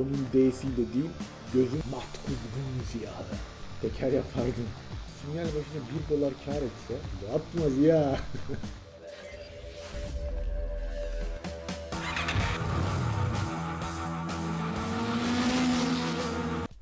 Don'un D'siyle değil, gözün mat kuzgun siyahı. Teker yapardım. Sinyal başına 1 dolar kar etse, yapmaz ya.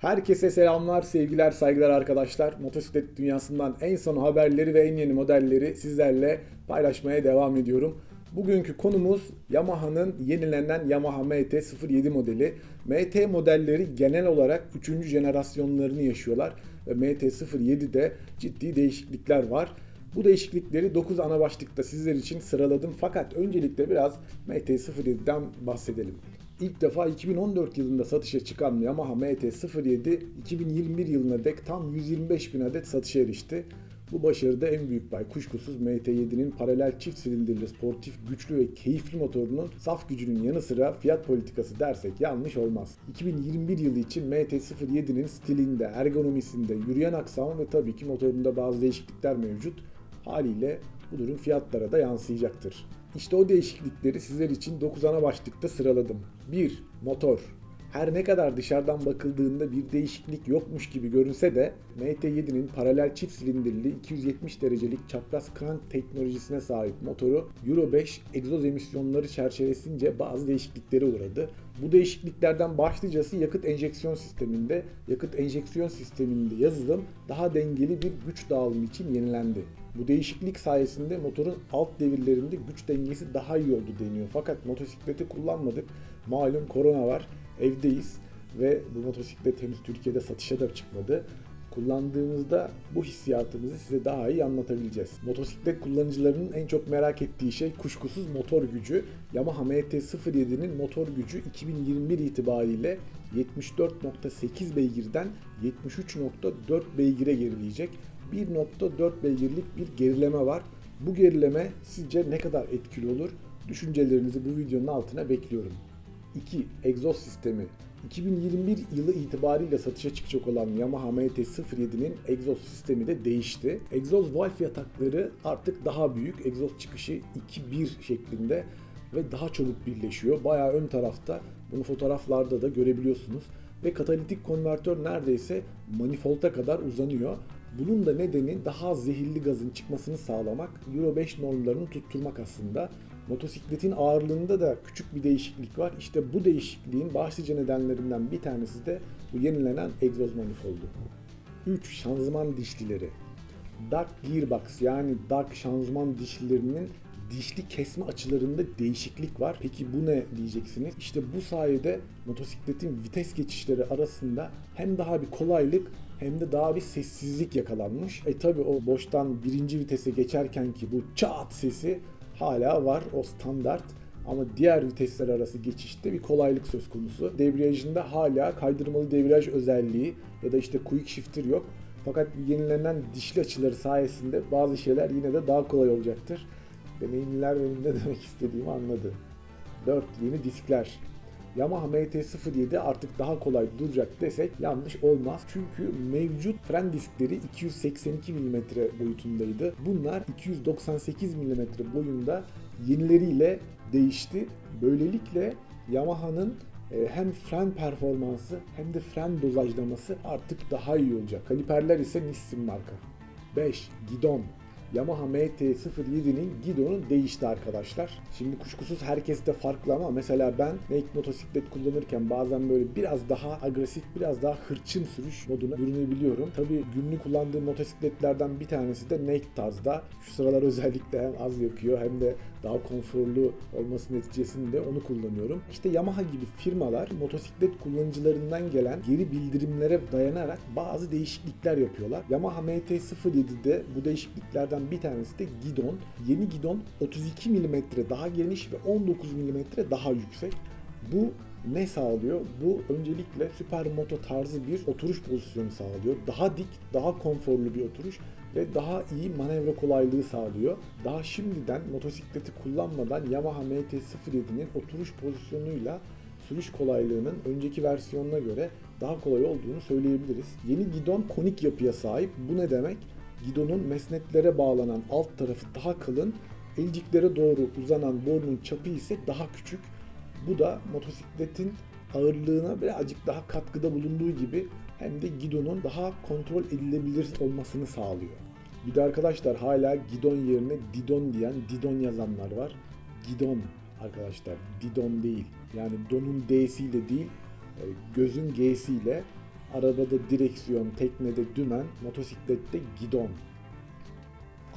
Herkese selamlar, sevgiler, saygılar arkadaşlar. Motosiklet dünyasından en son haberleri ve en yeni modelleri sizlerle paylaşmaya devam ediyorum. Bugünkü konumuz Yamaha'nın yenilenen Yamaha MT-07 modeli. MT modelleri genel olarak 3. jenerasyonlarını yaşıyorlar ve MT-07'de ciddi değişiklikler var. Bu değişiklikleri 9 ana başlıkta sizler için sıraladım fakat öncelikle biraz MT-07'den bahsedelim. İlk defa 2014 yılında satışa çıkan Yamaha MT-07 2021 yılına dek tam 125 bin adet satışa erişti. Bu başarıda en büyük pay kuşkusuz MT-7'nin paralel çift silindirli sportif, güçlü ve keyifli motorunun saf gücünün yanı sıra fiyat politikası dersek yanlış olmaz. 2021 yılı için MT-07'nin stilinde, ergonomisinde, yürüyen aksamı ve tabii ki motorunda bazı değişiklikler mevcut. Haliyle bu durum fiyatlara da yansıyacaktır. İşte o değişiklikleri sizler için 9 ana başlıkta sıraladım. 1. Motor. Her ne kadar dışarıdan bakıldığında bir değişiklik yokmuş gibi görünse de MT7'nin paralel çift silindirli 270 derecelik çapraz crank teknolojisine sahip motoru Euro 5 egzoz emisyonları çerçevesince bazı değişikliklere uğradı. Bu değişikliklerden başlıcası yakıt enjeksiyon sisteminde, yakıt enjeksiyon sisteminde yazılım daha dengeli bir güç dağılımı için yenilendi. Bu değişiklik sayesinde motorun alt devirlerinde güç dengesi daha iyi oldu deniyor. Fakat motosikleti kullanmadık. Malum korona var, evdeyiz ve bu motosiklet henüz Türkiye'de satışa da çıkmadı. Kullandığımızda bu hissiyatımızı size daha iyi anlatabileceğiz. Motosiklet kullanıcılarının en çok merak ettiği şey kuşkusuz motor gücü. Yamaha MT-07'nin motor gücü 2021 itibariyle 74.8 beygirden 73.4 beygire gerileyecek. 1.4 beygirlik bir gerileme var. Bu gerileme sizce ne kadar etkili olur? Düşüncelerinizi bu videonun altına bekliyorum. 2. Egzoz sistemi. 2021 yılı itibariyle satışa çıkacak olan Yamaha MT-07'nin egzoz sistemi de değişti. Egzoz valve yatakları artık daha büyük. Egzoz çıkışı 2-1 şeklinde ve daha çabuk birleşiyor. Bayağı ön tarafta. Bunu fotoğraflarda da görebiliyorsunuz. Ve katalitik konvertör neredeyse manifolda kadar uzanıyor. Bunun da nedeni daha zehirli gazın çıkmasını sağlamak, Euro 5 normlarını tutturmak aslında. Motosikletin ağırlığında da küçük bir değişiklik var. İşte bu değişikliğin başlıca nedenlerinden bir tanesi de bu yenilenen egzoz manifoldu. 3. Şanzıman dişlileri. Dark Gearbox yani Dark şanzıman dişlilerinin dişli kesme açılarında değişiklik var. Peki bu ne diyeceksiniz? İşte bu sayede motosikletin vites geçişleri arasında hem daha bir kolaylık hem de daha bir sessizlik yakalanmış. E tabi o boştan birinci vitese geçerken ki bu çat sesi hala var o standart. Ama diğer vitesler arası geçişte bir kolaylık söz konusu. Debriyajında hala kaydırmalı debriyaj özelliği ya da işte quick shifter yok. Fakat yenilenen dişli açıları sayesinde bazı şeyler yine de daha kolay olacaktır. Deneyimliler benim ne demek istediğimi anladı. 4. Yeni diskler. Yamaha MT-07 artık daha kolay duracak desek yanlış olmaz. Çünkü mevcut fren diskleri 282 mm boyutundaydı. Bunlar 298 mm boyunda yenileriyle değişti. Böylelikle Yamaha'nın e, hem fren performansı hem de fren dozajlaması artık daha iyi olacak. Kaliperler ise Nissin marka. 5. Gidon. Yamaha MT-07'nin gidonu değişti arkadaşlar. Şimdi kuşkusuz herkes de farklı ama mesela ben naked motosiklet kullanırken bazen böyle biraz daha agresif, biraz daha hırçın sürüş moduna bürünebiliyorum. Tabii günlük kullandığım motosikletlerden bir tanesi de naked tarzda. Şu sıralar özellikle hem az yakıyor hem de daha konforlu olması neticesinde onu kullanıyorum. İşte Yamaha gibi firmalar motosiklet kullanıcılarından gelen geri bildirimlere dayanarak bazı değişiklikler yapıyorlar. Yamaha MT-07'de bu değişikliklerden bir tanesi de gidon. Yeni gidon 32 mm daha geniş ve 19 mm daha yüksek. Bu ne sağlıyor? Bu öncelikle süpermoto tarzı bir oturuş pozisyonu sağlıyor. Daha dik, daha konforlu bir oturuş ve daha iyi manevra kolaylığı sağlıyor. Daha şimdiden motosikleti kullanmadan Yamaha MT-07'nin oturuş pozisyonuyla sürüş kolaylığının önceki versiyonuna göre daha kolay olduğunu söyleyebiliriz. Yeni gidon konik yapıya sahip. Bu ne demek? Gidonun mesnetlere bağlanan alt tarafı daha kalın, elciklere doğru uzanan borunun çapı ise daha küçük. Bu da motosikletin ağırlığına birazcık daha katkıda bulunduğu gibi hem de gidonun daha kontrol edilebilir olmasını sağlıyor. Bir de arkadaşlar hala gidon yerine didon diyen, didon yazanlar var. Gidon arkadaşlar, didon değil. Yani donun D'siyle değil, e, gözün G'siyle arabada direksiyon, teknede dümen, motosiklette gidon.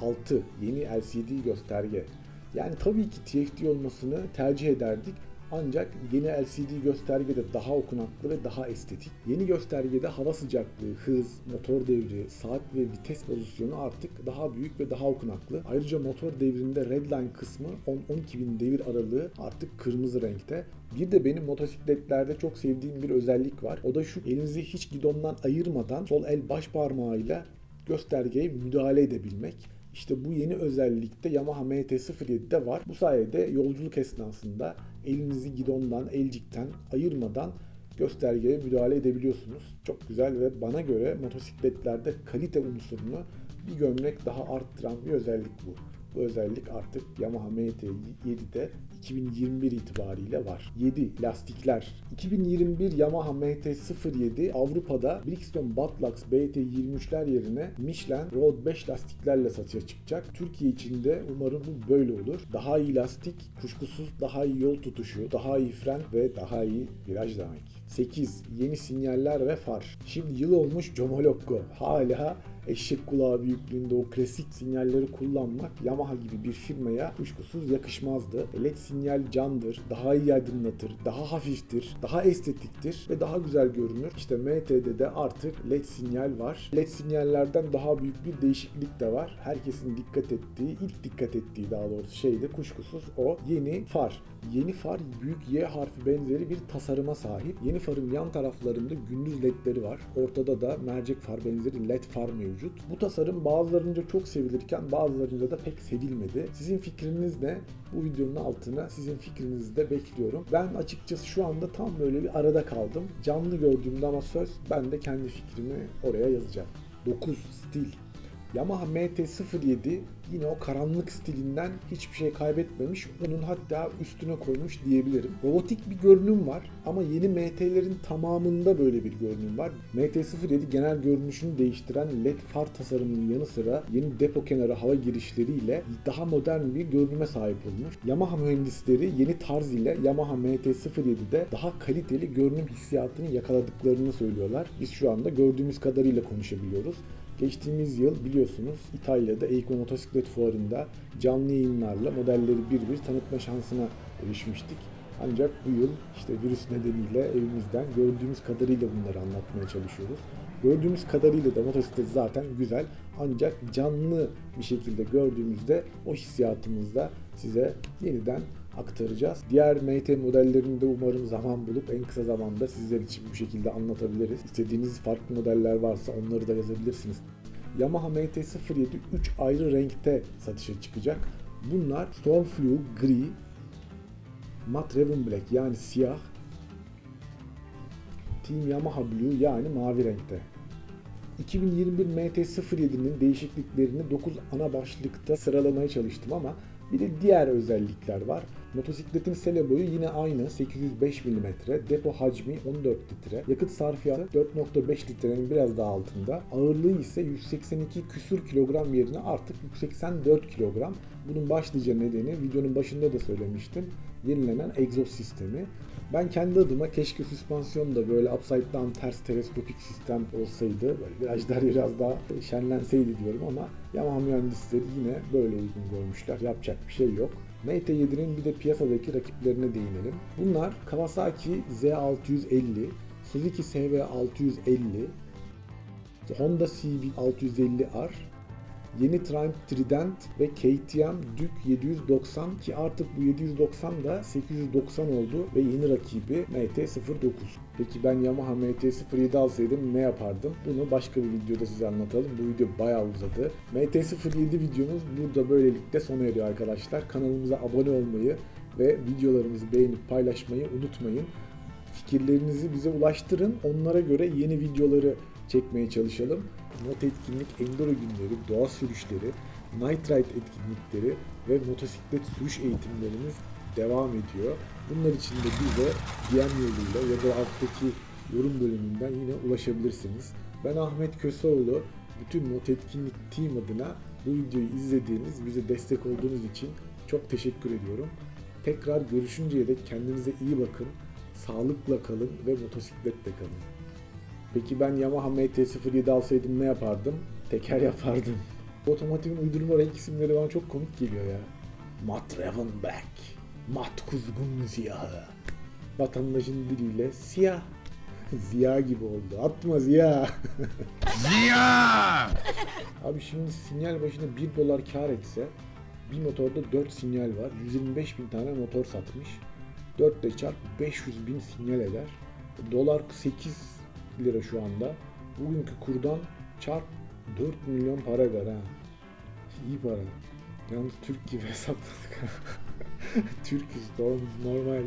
6. Yeni LCD gösterge. Yani tabii ki TFT olmasını tercih ederdik. Ancak yeni LCD göstergede daha okunaklı ve daha estetik. Yeni göstergede hava sıcaklığı, hız, motor devri, saat ve vites pozisyonu artık daha büyük ve daha okunaklı. Ayrıca motor devrinde redline kısmı 10-12 bin devir aralığı artık kırmızı renkte. Bir de benim motosikletlerde çok sevdiğim bir özellik var. O da şu elinizi hiç gidondan ayırmadan sol el baş parmağıyla göstergeye müdahale edebilmek. İşte bu yeni özellikte Yamaha MT-07'de var. Bu sayede yolculuk esnasında elinizi gidondan, elcikten ayırmadan göstergeye müdahale edebiliyorsunuz. Çok güzel ve bana göre motosikletlerde kalite unsurunu bir gömlek daha arttıran bir özellik bu. Bu özellik artık Yamaha MT-7'de 2021 itibariyle var. 7. Lastikler 2021 Yamaha MT-07 Avrupa'da Brixton Butlux BT23'ler yerine Michelin Road 5 lastiklerle satışa çıkacak. Türkiye için de umarım bu böyle olur. Daha iyi lastik, kuşkusuz daha iyi yol tutuşu, daha iyi fren ve daha iyi viraj demek. 8. Yeni sinyaller ve far. Şimdi yıl olmuş Comolokko. Hala eşek kulağı büyüklüğünde o klasik sinyalleri kullanmak Yamaha gibi bir firmaya kuşkusuz yakışmazdı. LED sinyal candır, daha iyi aydınlatır, daha hafiftir, daha estetiktir ve daha güzel görünür. İşte MT'de de artık LED sinyal var. LED sinyallerden daha büyük bir değişiklik de var. Herkesin dikkat ettiği, ilk dikkat ettiği daha doğrusu şey de kuşkusuz o yeni far. Yeni far büyük Y harfi benzeri bir tasarıma sahip. Yeni farın yan taraflarında gündüz ledleri var. Ortada da mercek far benzeri led far mevcut. Bu tasarım bazılarınca çok sevilirken bazılarınca da pek sevilmedi. Sizin fikriniz ne? Bu videonun altına sizin fikrinizi de bekliyorum. Ben açıkçası şu anda tam böyle bir arada kaldım. Canlı gördüğümde ama söz ben de kendi fikrimi oraya yazacağım. 9. Stil Yamaha MT-07 yine o karanlık stilinden hiçbir şey kaybetmemiş. Onun hatta üstüne koymuş diyebilirim. Robotik bir görünüm var ama yeni MT'lerin tamamında böyle bir görünüm var. MT-07 genel görünüşünü değiştiren LED far tasarımının yanı sıra yeni depo kenarı hava girişleriyle daha modern bir görünüme sahip olmuş. Yamaha mühendisleri yeni tarz ile Yamaha MT-07'de daha kaliteli görünüm hissiyatını yakaladıklarını söylüyorlar. Biz şu anda gördüğümüz kadarıyla konuşabiliyoruz. Geçtiğimiz yıl biliyorsunuz İtalya'da Eiko Motosiklet Fuarı'nda canlı yayınlarla modelleri bir bir tanıtma şansına erişmiştik. Ancak bu yıl işte virüs nedeniyle evimizden gördüğümüz kadarıyla bunları anlatmaya çalışıyoruz. Gördüğümüz kadarıyla da motosiklet zaten güzel ancak canlı bir şekilde gördüğümüzde o hissiyatımızda size yeniden aktaracağız. Diğer MT modellerini de umarım zaman bulup en kısa zamanda sizler için bu şekilde anlatabiliriz. İstediğiniz farklı modeller varsa onları da yazabilirsiniz. Yamaha MT-07 3 ayrı renkte satışa çıkacak. Bunlar Stormflu gri, Matte Raven Black yani siyah, Team Yamaha Blue yani mavi renkte. 2021 MT-07'nin değişikliklerini 9 ana başlıkta sıralamaya çalıştım ama bir de diğer özellikler var. Motosikletin sele boyu yine aynı 805 mm, depo hacmi 14 litre, yakıt sarfiyatı 4.5 litrenin biraz daha altında, ağırlığı ise 182 küsür kilogram yerine artık 184 kilogram. Bunun başlıca nedeni videonun başında da söylemiştim. Yenilenen egzoz sistemi. Ben kendi adıma keşke süspansiyon da böyle upside down ters teleskopik sistem olsaydı. Böyle virajlar biraz daha şenlenseydi diyorum ama Yamaha mühendisleri yine böyle uygun görmüşler. Yapacak bir şey yok. MT-7'nin bir de piyasadaki rakiplerine değinelim. Bunlar Kawasaki Z650, Suzuki SV650, Honda CB650R, Yeni Triumph Trident ve KTM Duke 790 ki artık bu 790 da 890 oldu ve yeni rakibi MT-09. Peki ben Yamaha MT-07 alsaydım ne yapardım? Bunu başka bir videoda size anlatalım. Bu video bayağı uzadı. MT-07 videomuz burada böylelikle sona eriyor arkadaşlar. Kanalımıza abone olmayı ve videolarımızı beğenip paylaşmayı unutmayın. Fikirlerinizi bize ulaştırın. Onlara göre yeni videoları çekmeye çalışalım. Mot etkinlik, enduro günleri, doğa sürüşleri, night ride etkinlikleri ve motosiklet sürüş eğitimlerimiz devam ediyor. Bunlar için de bize DM yoluyla ya da alttaki yorum bölümünden yine ulaşabilirsiniz. Ben Ahmet Köseoğlu. Bütün Not Etkinlik Team adına bu videoyu izlediğiniz, bize destek olduğunuz için çok teşekkür ediyorum. Tekrar görüşünceye dek kendinize iyi bakın, sağlıkla kalın ve motosikletle kalın. Peki ben Yamaha MT-07 alsaydım ne yapardım? Teker yapardım. Otomotivin uydurma renk isimleri bana çok komik geliyor ya. Mat Raven Black, Mat Kuzgun Siyahı. Vatandaşın diliyle siyah. Ziya gibi oldu. Atma Ziya. Ziya! Abi şimdi sinyal başına 1 dolar kar etse bir motorda 4 sinyal var. 125 bin tane motor satmış. 4 ile çarp 500 bin sinyal eder. Dolar 8 lira şu anda. Bugünkü kurdan çarp 4 milyon para eder ha. İyi para. Yalnız Türk gibi hesapladık. Türküz normal.